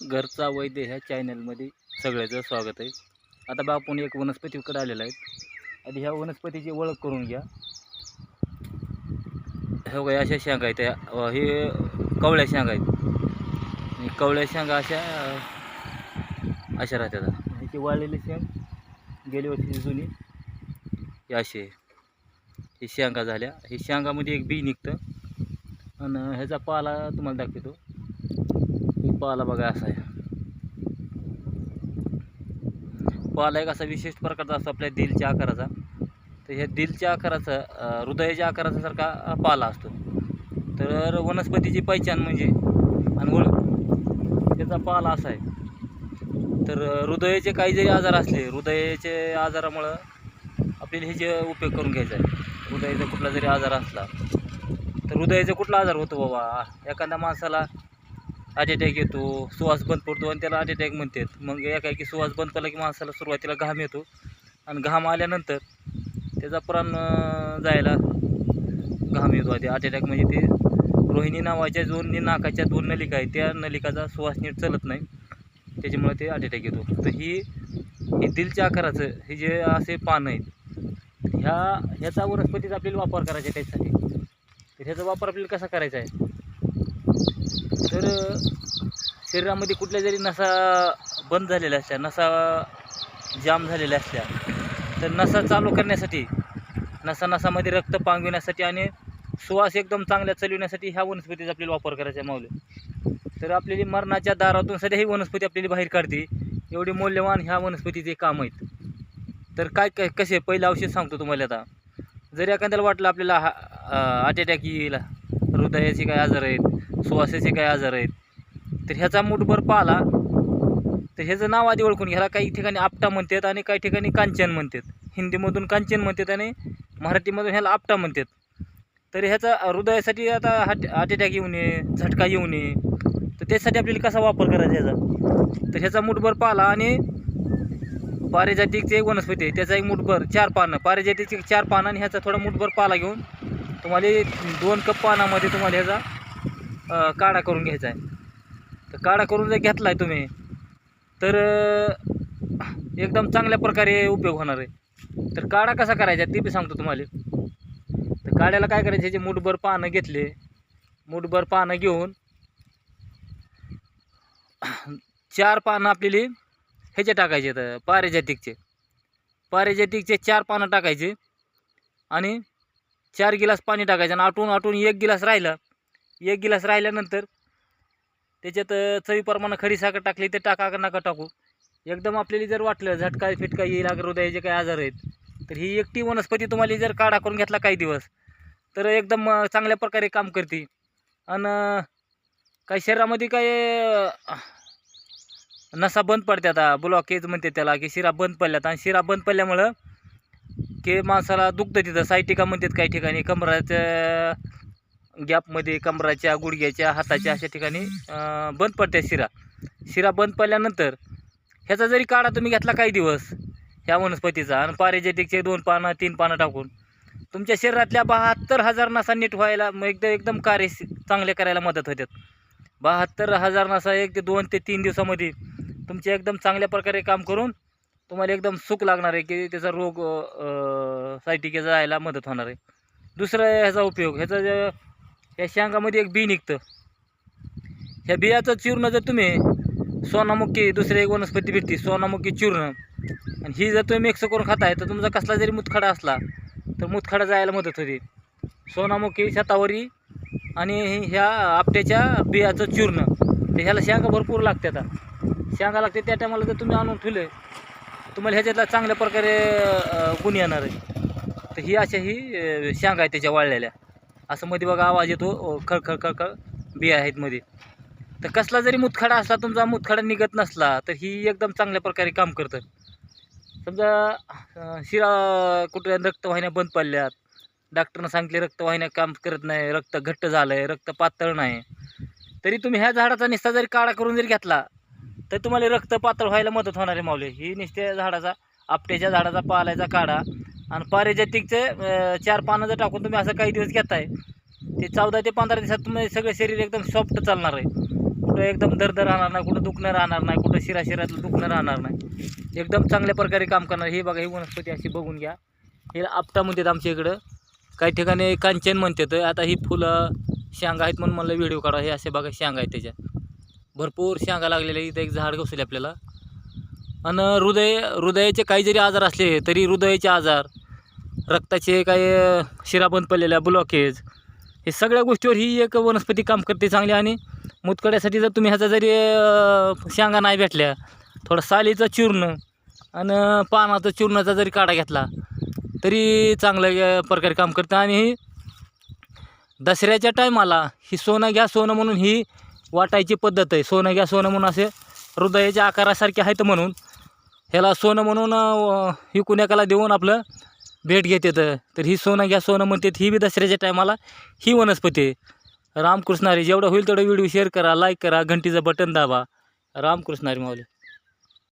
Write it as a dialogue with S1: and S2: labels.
S1: घरचा वैद्य ह्या चॅनलमध्ये सगळ्याचं स्वागत आहे. आता बा आपण एक वनस्पतीकडे आलेला आहे आधी ह्या वनस्पतीची ओळख करून घ्या. हो काही अशा शेंगा आहेत. हे कवळ्या शेंगा आहेत. कवळ्या शेंगा अशा अशा राहतात. ह्याची वाळलेली शेंग गेली वर्षीची जुनी. हे असे. ही शेंगा झाल्या. हे शेंगामध्ये एक बी निघतं. आणि ह्याचा पाला तुम्हाला दाखवतो. पाला बघा असा आहे. पाला एक असा विशिष्ट प्रकारचा असतो आपल्या दिलच्या आकाराचा. तर ह्या दिलच्या आकाराचा हृदयाच्या आकाराचा सारखा पाला असतो. तर वनस्पतीची पहिचान म्हणजे आणि ओळख त्याचा पाला असा आहे. तर हृदयाचे काही जरी आजार असले हृदयाचे आजारामुळं आपल्याला ह्याचे उपयोग करून घ्यायचा आहे. हृदयाचा कुठला जरी आजार असला तर हृदयाचा कुठला आजार होतो बाबा? एखाद्या माणसाला हार्ट अटॅक येतो सुवास बंद पडतो आणि त्याला हार्ट अटॅक म्हणतात. मग एकाएकी सुवास बंद पडला की माणसाला सुरुवातीला घाम येतो. आणि घाम आल्यानंतर त्याचा प्राण जायला घाम येतो आधी. हार्ट अटॅक म्हणजे ते रोहिणी नावाच्या दोन नाकाच्या दोन नलिका आहेत. त्या नलिकाचा सुवास नीट चालत नाही. त्याच्यामुळे ते हार्ट अटॅक येतो. तर ही हे दिलच्या आकाराचं हे जे असे पान आहेत ह्या ह्याचा वनस्पतीचा आपल्याला वापर करायचा आहे त्याच्यासाठी. तर ह्याचा वापर आपल्याला कसा करायचा आहे? तर शरीरामध्ये कुठल्या जरी नसा बंद झालेल्या असल्या नसा जाम झालेल्या असल्या तर नसा चालू करण्यासाठी नसा नसामध्ये रक्त पांगविण्यासाठी आणि श्वास एकदम चांगल्या चालविण्यासाठी ह्या वनस्पतीचा आपल्याला वापर करायचा आहे माऊली. तर आपल्याला मरणाच्या दारातून सध्या ही वनस्पती आपल्याला बाहेर काढते. एवढी मौल्यवान ह्या वनस्पतीचे काम आहेत. तर काय काय कसे पहिलं औषध सांगतो तुम्हाला आता. जरी एखाद्याला वाटलं आपल्याला हा हार्ट अटॅक येईल हृदयाचे काय आजार आहेत सुवासाचे काय आजार आहेत. तर ह्याचा मुठभर पाला तर ह्याचं नाव आधी ओळखून ह्याला काही ठिकाणी आपटा म्हणतात आणि काही ठिकाणी कांचन म्हणतात. हिंदीमधून कांचन म्हणतात आणि मराठीमधून ह्याला आपटा म्हणतात. तर ह्याचा हृदयासाठी आता हार्ट हार्ट अटॅक येऊ नये झटका येऊ नये तर त्यासाठी आपल्याला कसा वापर करायचा ह्याचा? तर ह्याचा मुठभर पाला आणि पारिजातिकचे एक वनस्पती आहे. त्याचा एक मुठभर चार पानं. पारिजातिकचे चार पानं आणि ह्याचा थोडा मुठभर पाला घेऊन तुम्हाला दोन कप पानामध्ये तुम्हाला ह्याचा काढा करून घ्यायचा आहे. तर काढा करून जर घेतला आहे तुम्ही तर एकदम चांगल्या प्रकारे उपयोग होणार आहे. तर काढा कसा करायचा ते बी सांगतो तुम्हाला. तर काढ्याला काय करायचं ह्याचे मुठभर पानं घेतले. मुठभर पानं घेऊन चार पानं आपल्याला ह्याचे टाकायचे तर पारिजातिकचे. पारिजातिकचे चार पानं टाकायचे आणि चार गिलास पाणी टाकायचं आणि आटून आटून एक गिलास राहिला एक गिलास राहिल्यानंतर त्याच्यात चवीप्रमाणे खडी साखर टाकली ते टाका का नका टाकू. एकदम आपल्याला जर वाटलं झटका फिटका येईल अगर हृदयाचे काही आजार आहेत तर ही एकटी वनस्पती तुम्हाला जर काढा करून घेतला काही दिवस तर एकदम चांगल्या प्रकारे काम करते. आणि काही शरीरामध्ये काय नसा बंद पडते आता ब्लॉकेज म्हणते त्याला की शिरा बंद पडल्यात. आणि शिरा बंद पडल्यामुळं की माणसाला दुखतं तिथं सायटिका म्हणतात काही ठिकाणी कमराचं गॅपमध्ये कमराच्या गुडघ्याच्या हाताच्या अशा ठिकाणी बंद पडत्या शिरा. शिरा बंद पडल्यानंतर ह्याचा जरी काढा तुम्ही घेतला काही दिवस ह्या वनस्पतीचा आणि पारेजेटिकचे दोन पानं तीन पानं टाकून तुमच्या शरीरातल्या बहात्तर हजार नसा नीट व्हायला मग एकदम एकदम कार्य चांगले करायला मदत होतात बहात्तर हजार नसा एक ते दोन ते तीन दिवसामध्ये तुमचे एकदम चांगल्या प्रकारे काम करून तुम्हाला एकदम सुख लागणार आहे की त्याचा रोग सायटिकेचा जायला मदत होणार आहे. दुसरं ह्याचा उपयोग ह्याचा जे या शेंगामध्ये एक बी निघतं. ह्या बियाचं चूर्ण जर तुम्ही सोनामुखी दुसरी एक वनस्पती भेटते सोनामुखी चूर्ण. आणि ही जर तुम्ही मिक्स करून खाताय तर तुमचा कसला जरी मुतखडा असला तर मुतखडा जायला मदत होते. सोनामुखी शतावरी आणि ह्या आपट्याच्या बियाचं चूर्ण. तर ह्याला शेंगा भरपूर लागते आता. शेंगा लागते त्या टायमाला जर तुम्ही आणून ठेवले तुम्हाला ह्याच्यातला चांगल्या प्रकारे गुण येणार आहे. तर ही अशा ही शेंगा आहे त्याच्या वाळलेल्या. असं मध्ये बघा आवाज येतो. अ, खळखळ खळखळ बिया आहेत मध्ये. तर कसला जरी मुतखडा असला तुमचा मुतखडा निघत नसला तर ही एकदम चांगल्या प्रकारे काम करतं. समजा शिरा कुठल्या रक्तवाहिन्या बंद पडल्यात. डॉक्टरनं सांगितले रक्तवाहिन्या काम करत नाही रक्त घट्ट झालं आहे रक्त पातळ नाही. तरी तुम्ही ह्या झाडाचा निस्ता जरी काढा करून जरी घेतला तर तुम्हाला रक्त पातळ व्हायला मदत होणार आहे माऊली. ही निस्त्या झाडाचा आपट्याच्या झाडाचा पालायचा काढा. आणि पारिजातिकचं चार पानं जर टाकून तुम्ही असं काही दिवस घेताय. ते चौदा ते पंधरा दिवसात तुम्ही सगळं शरीर एकदम सॉफ्ट चालणार आहे. कुठं एकदम दर्द राहणार नाही कुठं दुखणं राहणार नाही कुठं शिरा शिरातलं दुखणं राहणार नाही. एकदम चांगल्या प्रकारे काम करणार. हे बघा ही वनस्पती अशी बघून घ्या. हे आपटा म्हणतात आमच्या इकडं. काही ठिकाणी कांचन म्हणतात. आता ही फुलं शेंगा आहेत म्हणून मला व्हिडिओ काढा. हे असे बघा शेंगा आहेत त्याच्या. भरपूर शेंगा लागलेल्या इथं एक झाड घसले आपल्याला. आणि हृदय हृदयाचे काही जरी आजार असले तरी हृदयाचे आजार रक्ताचे काही शिरा बंद पडलेल्या ब्लॉकेज हे सगळ्या गोष्टीवर ही एक वनस्पती काम करते चांगली आणि मुतकड्यासाठी जर तुम्ही ह्याचा जरी शेंगा नाही भेटल्या थोडं सालीचं चूर्ण आणि पानाचं चूर्णाचा जरी काढा घेतला तरी चांगल्या प्रकारे काम करतं. आणि ही दसऱ्याच्या टायमाला ही सोनं घ्या सोनं म्हणून ही वाटायची पद्धत आहे. सोनं घ्या सोनं म्हणून असे हृदयाच्या आकारासारखे आहेत म्हणून. ह्याला सोनं म्हणून विकून ही कुण्याकाला देऊन आपलं भेट घेते तर ही सोनं घ्या सोनं म्हणतात ही बी दसऱ्याच्या टायमाला ही वनस्पती आहे. रामकृष्णारी जेवढं होईल तेवढं व्हिडिओ शेअर करा लाईक करा घंटीचं बटन दाबा. रामकृष्णारी माऊली.